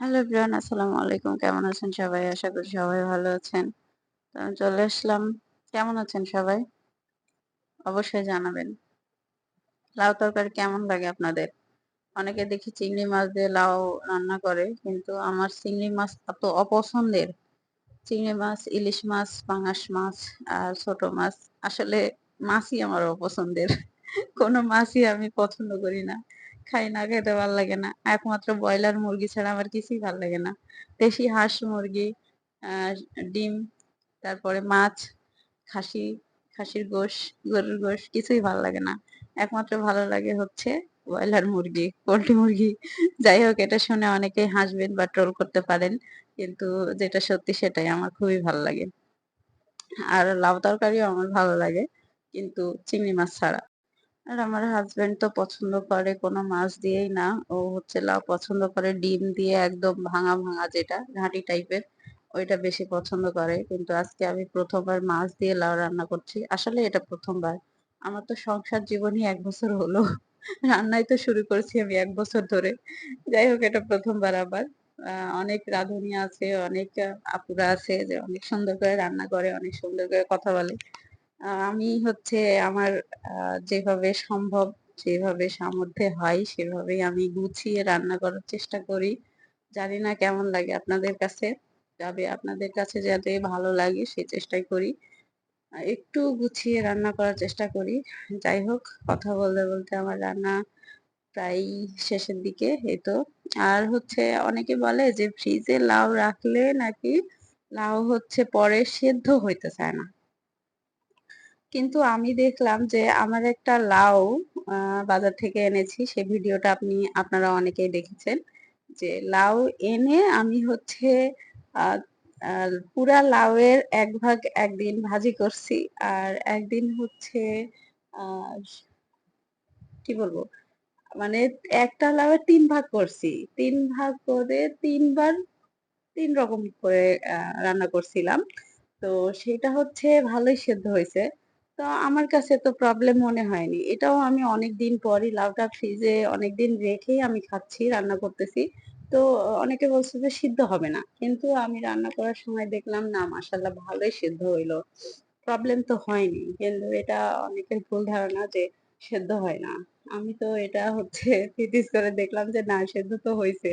Hello everyone আসসালামু আলাইকুম কেমন আছেন সবাই? আশা করি সবাই ভালো আছেন। আমি চলে আসলাম। কেমন আছেন সবাই? অবশ্যই জানাবেন। লাউ তরকারি কেমন লাগে আপনাদের? অনেকে দেখি চিংড়ি মাছ দিয়ে লাউ রান্না করে, কিন্তু আমার চিংড়ি মাছ এত অপছন্দের। চিংড়ি মাছ, ইলিশ মাছ, পাঙাশ মাছ আর ছোট মাছ। আসলে মাছই আমার অপছন্দের। কোনো মাছই আমি পছন্দ করি না। খাই না, খেতে ভালো লাগে না। একমাত্র ব্রয়লার মুরগি ছাড়া আমার কিছুই ভালো লাগে না। দেশি হাঁস মুরগি ডিম, তারপরে মাছ, খাসি, খাসির গোশ, গরুর গোশ কিছুই ভালো লাগে না। একমাত্র ভালো লাগে হচ্ছে ব্রয়লার মুরগি, পোল্ট্রি মুরগি। যাই হোক, এটা শুনে অনেকেই হাসবেন বা ট্রোল করতে পারেন, কিন্তু যেটা সত্যি সেটাই, আমার খুবই ভালো লাগে। আর লাউ তরকারিও আমার ভালো লাগে, কিন্তু চিংড়ি মাছ ছাড়া। আর আমার হাজবেন্ড তো পছন্দ করে কোনো মাছ দিয়েই না। ও হচ্ছে লাউ পছন্দ করে, ডিম দিয়ে একদম ভাঙা ভাঙা যেটা, ঘাঁটি টাইপের ওইটা বেশি পছন্দ করে। কিন্তু আজকে আমি প্রথমবার মাছ দিয়ে লাউ রান্না করছি। আসলে এটা প্রথমবার। আমার তো সংসার জীবনই এক বছর হলো। রান্নাই তো শুরু করেছি আমি এক বছর ধরে। যাই হোক, এটা প্রথমবার আবার। অনেক রাঁধুনি আছে, অনেক আপুরা আছে যে অনেক সুন্দর করে রান্না করে, অনেক সুন্দর করে কথা বলে। আমি হচ্ছে আমার যেভাবে সম্ভব, যেভাবে সামর্থ্যে হয়, সেভাবেই আমি গুছিয়ে রান্না করার চেষ্টা করি। জানি না কেমন লাগে আপনাদের কাছে, তবে আপনাদের কাছে যাতে ভালো লাগে, সে চেষ্টাই করি। একটু গুছিয়ে রান্না করার চেষ্টা করি। যাই হোক, কথা বলতে বলতে আমার রান্না প্রায় শেষের দিকে, এই তো। আর হচ্ছে অনেকে বলে যে, ফ্রিজে লাউ রাখলে নাকি লাউ হচ্ছে পরে সেদ্ধ হইতে চায় না? কিন্তু আমি দেখলাম যে আমার একটা লাউ বাজার থেকে এনেছি। সে ভিডিওটা আপনি, আপনারা অনেকেই দেখেছেন যে লাউ এনে আমি হচ্ছে পুরা লাউয়ের এক ভাগ একদিন ভাজি করছি। আর একদিন হচ্ছে কি বলব? মানে একটা লাউয়ের তিন ভাগ করছি। তিন ভাগ করে তিনবার তিন রকম করে রান্না করছিলাম। তো সেটা হচ্ছে ভালোই সেদ্ধ হয়েছে। তো আমার কাছে তো প্রবলেম মনে হয়নি। এটাও আমি অনেক দিন পরই লাউটা ফ্রিজে অনেক দিন রেখেই আমি খাচ্ছি, রান্না করতেছি। তো অনেকে বলছে যে সিদ্ধ হবে না। কিন্তু আমি রান্না করার সময় দেখলাম, না মাসাল্লাহ ভালোই সিদ্ধ হইল। প্রবলেম তো হয়নি। কিন্তু এটা অনেকের ভুল ধারণা যে সেদ্ধ হয় না। আমি তো এটা হচ্ছে থিতিস করে দেখলাম যে, না, সেদ্ধ তো হয়েছে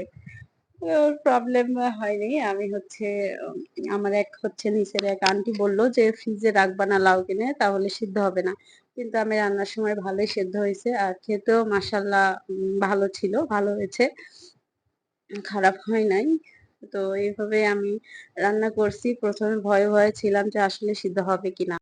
ওর প্রবলেম হয়নি। আমি হচ্ছে, আমার এক হচ্ছে নিচের এক আন্টি বলল যে ফ্রিজে রাখবা না লাউ কিনে, তাহলে সিদ্ধ হবে না। কিন্তু আমি রান্নার সময় ভালোই সেদ্ধ হয়েছে আর খেতেও মাসাল্লাহ ভালো ছিল, ভালো হয়েছে। খারাপ হয় নাই। তো এইভাবে আমি রান্না করছি। প্রথমে ভয়ে ভয়ে ছিলাম যে, আসলে সিদ্ধ হবে কিনা।